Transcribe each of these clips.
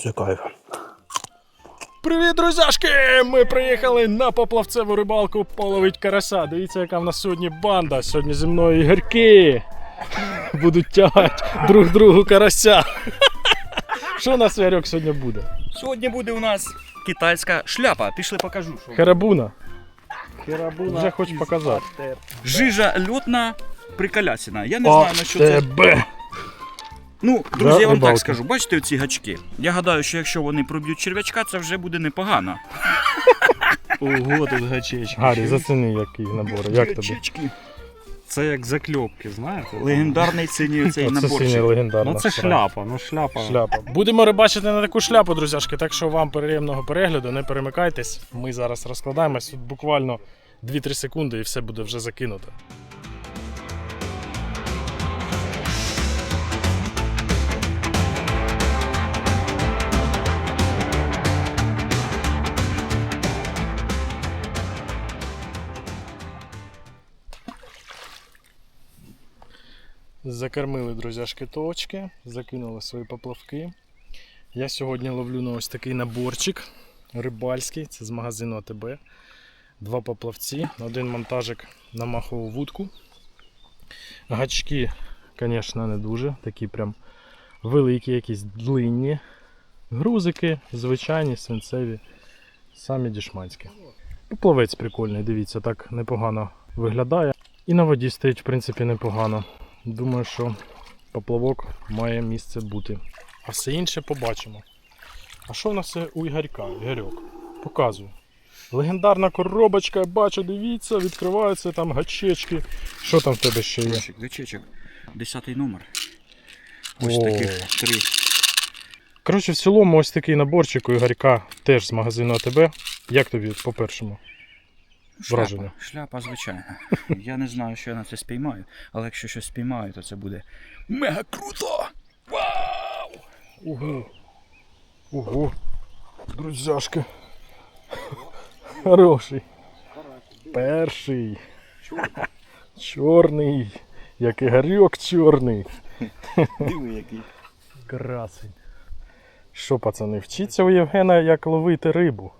Це кайф. Привіт, друзяшки! Ми приїхали на поплавцеву рибалку половить карася. Дивіться, яка в нас сьогодні банда. Сьогодні зі мною ігорки будуть тягати друг другу карася. Що у нас Ігорьок сьогодні буде? Сьогодні буде у нас китайська шляпа. Пішли покажу. Що. Херабуна. Вже хоч показати. Жижа льотна приколясина. Я не знаю на що це. Ну, друзі, я вам так скажу. Бачите оці гачки? Я гадаю, що якщо вони проб'ють черв'ячка, це вже буде непогано. Ого, тут гачечки. Гаррі, заціни який набор. Як тобі? Гачечки. Це як закльопки, знаєте? Легендарний синій цей Оце синя наборчик. легендарна. Ну це шляпа, ну шляпа. Шляпа. Будемо рибачити на таку шляпу, друзяшки, так що вам приємного перегляду, не перемикайтесь. Ми зараз розкладаємось тут буквально 2-3 секунди і все буде вже закинуто. Закормили друзяшки точки, закинули свої поплавки. Я сьогодні ловлю на ось такий наборчик рибальський, це з магазину АТБ. Два поплавці, один монтажик на махову вудку. Гачки, звісно, не дуже, такі прям великі, якісь длинні. Грузики, звичайні, свинцеві, самі дішманські. Поплавець прикольний, дивіться, так непогано виглядає. І на воді стоїть, в принципі, непогано. Думаю, що поплавок має місце бути. А все інше побачимо. А що в нас у Ігорька? Ігорьок? Показую. Легендарна коробочка, я бачу, дивіться, відкриваються там гачечки. Що там в тебе ще є? Гачечок, гачечок. Десятий номер. Ось О. таких три. Коротше, в цілому ось такий наборчик у Ігорька теж з магазину АТБ. Як тобі по-першому? Враження. Шляпа, шляпа, звичайно. Я не знаю, що я на це спіймаю, але якщо щось спіймаю, то це буде мега круто! Вау! Ого. Ого. Друзяшки. Хороший. Перший. Чорний. Як Ігорьок чорний. Диви який. Красень. Що, пацани, вчіться у Євгена, як ловити рибу.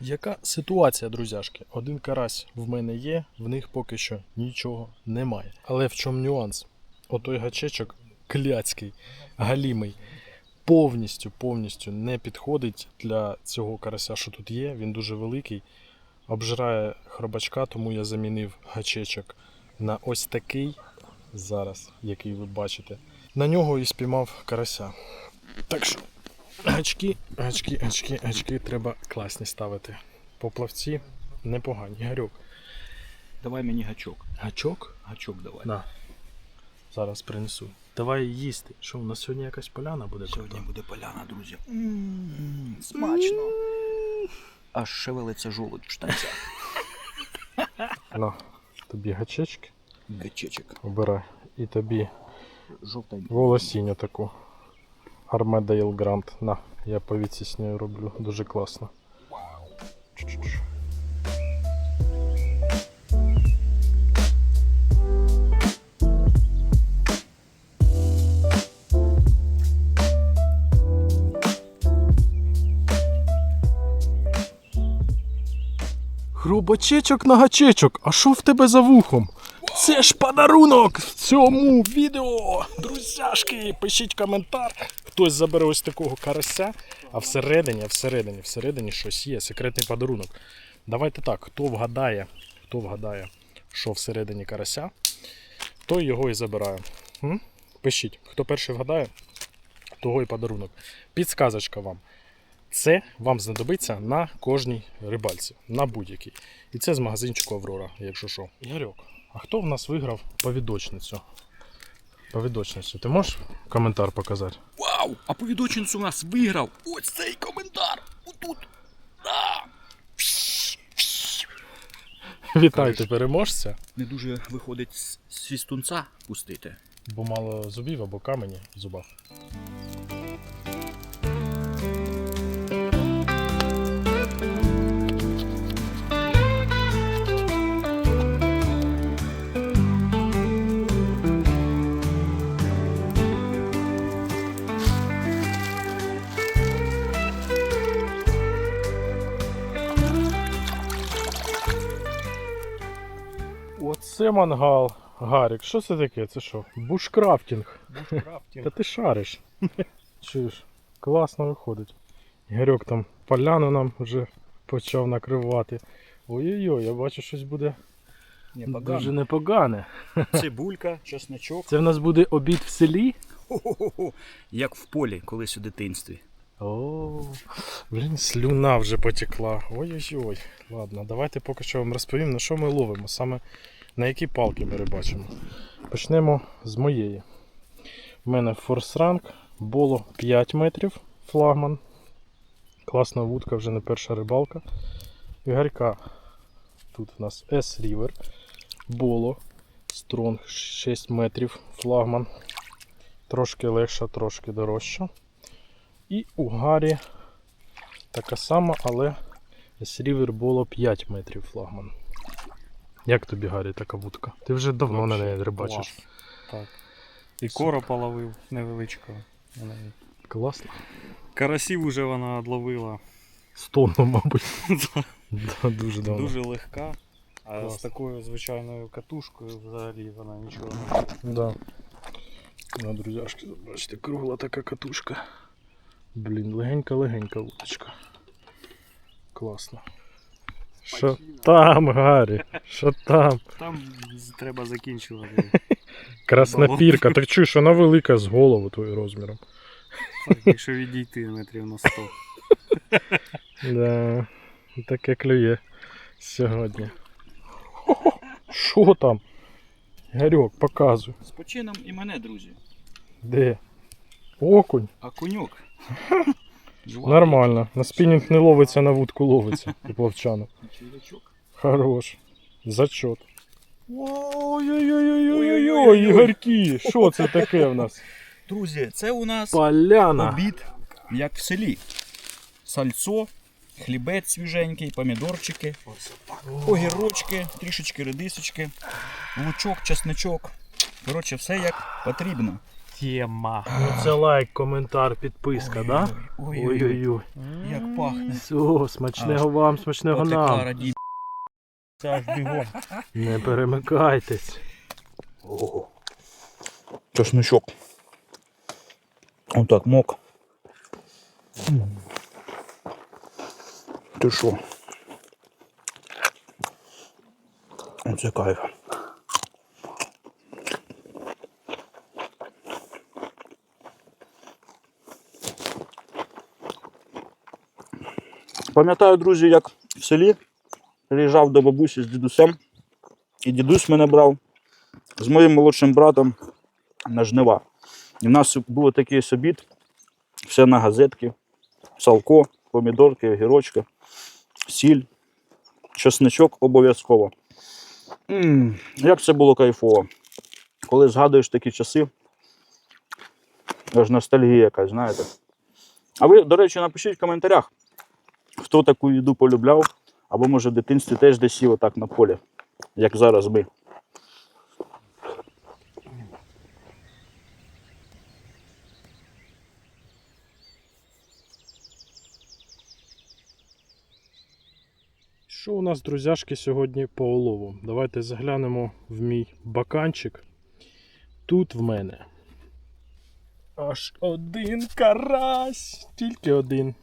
Яка ситуація, друзяшки? Один карась в мене є, в них поки що нічого немає. Але в чому нюанс? Отой гачечок кляцький, галімий, повністю, повністю не підходить для цього карася, що тут є. Він дуже великий, обжирає хробачка, тому я замінив гачечок на ось такий зараз, який ви бачите. На нього і спіймав карася. Так що гачки, гачки, гачки, гачки треба класні ставити. Поплавці непогані. Гарюк. Давай мені гачок. Гачок? Гачок давай. На. Зараз принесу. Давай їсти. Що, у нас сьогодні якась поляна буде? Сьогодні крута? буде поляна, друзі. Смачно. Аж шевелиться жолудь в штанцях. На. Тобі гачечки Гачечок. обирай. І тобі волосінню таку. Армадейл Грант. На, я по віці з нею роблю. Дуже класно. Хрубачечок на гачечок, а що в тебе за вухом? Це ж подарунок в цьому відео. Друзяшки, пишіть коментар. Хтось забере ось такого карася, а всередині, всередині, всередині щось є, секретний подарунок. Давайте так, хто вгадає, хто вгадає, що всередині карася, той його і забирає. М? Пишіть, хто перший вгадає, того і подарунок. Підсказочка вам. Це вам знадобиться на кожній рибальці, на будь-якій. І це з магазинчику Аврора, якщо що. Ігорьок, а хто в нас виграв повідочницю? Повідочницю. Ти можеш коментар показати? Вау! А повідочинцю у нас виграв ось цей коментар. Отут. Да. Вітайте переможця, Не дуже виходить з свістунця пустити. бо мало зубів або камені в зубах. Оце мангал. Гарік, що це таке? Це що? Бушкрафтінг. Та ти шариш. Чуєш, класно виходить. Ігорьок там поляну нам вже почав накривати. Ой-ой-ой, я бачу, щось буде дуже непогане. Цибулька, чесночок. Це в нас буде обід в селі. Хо-хо-хо. Як в полі, колись у дитинстві. О, блін, слюна вже потекла. Ой-ой-ой. Ладно, давайте поки що вам розповім, на що ми ловимо, саме на які палки ми рибачимо. Почнемо з моєї. У мене форсранг, боло 5 метрів, флагман. Класна вудка, вже не перша рибалка. Ігорька. Тут у нас S-River, боло, стронг 6 метрів, флагман. Трошки легша, трошки дорожча. І у Гарі така сама, але рівер було 5 метрів флагман. Як тобі, Гарі, така вудка? Ти вже давно на неї рибачиш. Клас. Так. І коропа ловив невеличкого. на неї. Класно. Карасів уже вона одловила. З тонну, мабуть. Да, Дуже давно. Дуже легка. А з такою звичайною катушкою взагалі вона нічого не. Да. На друзяшки, бачите, кругла така катушка. Блін, легенька-легенька вудочка. Класно. Що там, Гаррі? Що там? Там треба закінчувати. Краснопірка. Так чуєш, вона велика з голову твою розміром. Так, якщо відійти метрів на 100. Да, таке клює сьогодні. Що там? Гарьок, показуй. З почином і мене, друзі. Де? Окунь. Конюк. Нормально. На спінінг не ловиться, на вудку ловиться. І плавчану. Хорош. Ой-ой-ой-ой-ой-ой, Ой-ой-ой-ой. Ігорки, що це таке в нас? Друзі, це у нас Поляна. обід, як в селі. Сальцо, хлібець свіженький, помідорчики, огірочки, трішечки редисочки, лучок, чесничок. Коротше, все як потрібно. Тема. Це лайк, коментар, підписка, да? Ой-ой-ой, Ой-ой-ой. як пахне. Все, смачного вам, смачного нам. Це аж бігом. Не перемикайтесь. Чесничок. Отак мок. Ти що? Оце кайф. Пам'ятаю, друзі, як в селі приїжджав до бабусі з дідусем, і дідусь мене брав з моїм молодшим братом на жнива. І в нас був такий обід, все на газетки, салко, помідорки, огірочки, сіль, чесничок обов'язково. Як це було кайфово. Коли згадуєш такі часи, аж ностальгія якась, знаєте. А ви, до речі, напишіть в коментарях, хто таку їду полюбляв, або може в дитинстві теж десь сів отак на полі, як зараз ми. Що у нас, друзяшки, сьогодні по улову? Давайте заглянемо в мій баканчик. Тут в мене аж один карась. Тільки один.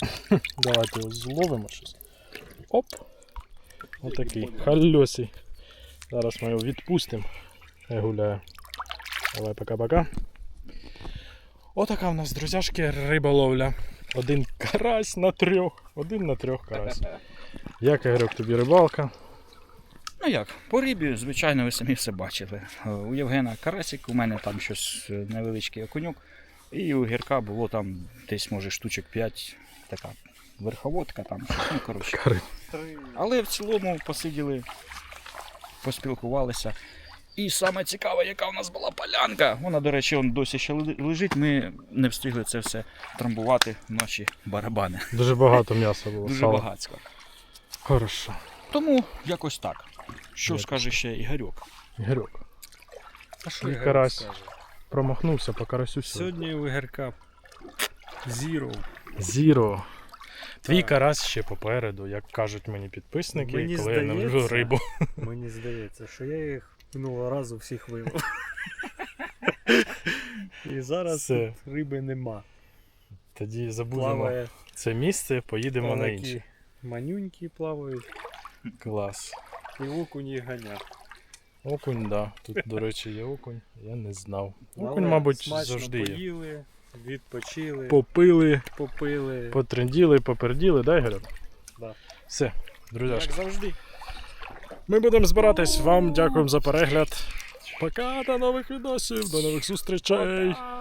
Давайте його зловимо щось. Оп! Отакий хальосий. Зараз ми його відпустимо. Хай гуляє. Давай пока-пока. Отака в нас, друзяшки, риболовля. Один карась на трьох. Один на трьох карась. Як Ігорьок, тобі рибалка? Ну як, по рибі, звичайно, ви самі все бачили. Е, У Євгена карасик, у мене там щось е, невеличкий окунюк. І у гірка було там десь, може, штучок 5, така верховодка там. щось, Ну, коротше. Але в цілому посиділи, поспілкувалися. І саме цікаве, яка у нас була полянка. Вона, до речі, он досі ще лежить. Ми не встигли це все трамбувати в наші барабани. Дуже багато м'яса було. Дуже сала. багатсько. Хорошо. Тому якось так. Що Якось скаже ще Ігорьок? Ігорьок. А що І карась. скажу? Промахнувся по карасю сьогодні. Сьогодні у Герка Зіро. Зіро. Твій Так. карась ще попереду, як кажуть мені підписники, Мені коли я наловлю здається, рибу. Мені здається, що я їх минулого разу всіх вилив. І зараз Все. тут риби нема. Тоді забудемо Плаває це місце, поїдемо на інше. такі манюнькі плавають, Клас. і окуні ганять. Окунь, да. Тут, до речі, є окунь. Я не знав. Але Окунь, мабуть, смачно завжди є. поїли, відпочили, Попили, попили. потренділи, поперділи, да, Ігор? Да. Все, друзяшки. Як завжди. Ми будемо збиратись. Вам дякуємо за перегляд. Пока, до нових відосів, до нових зустрічей. Пока!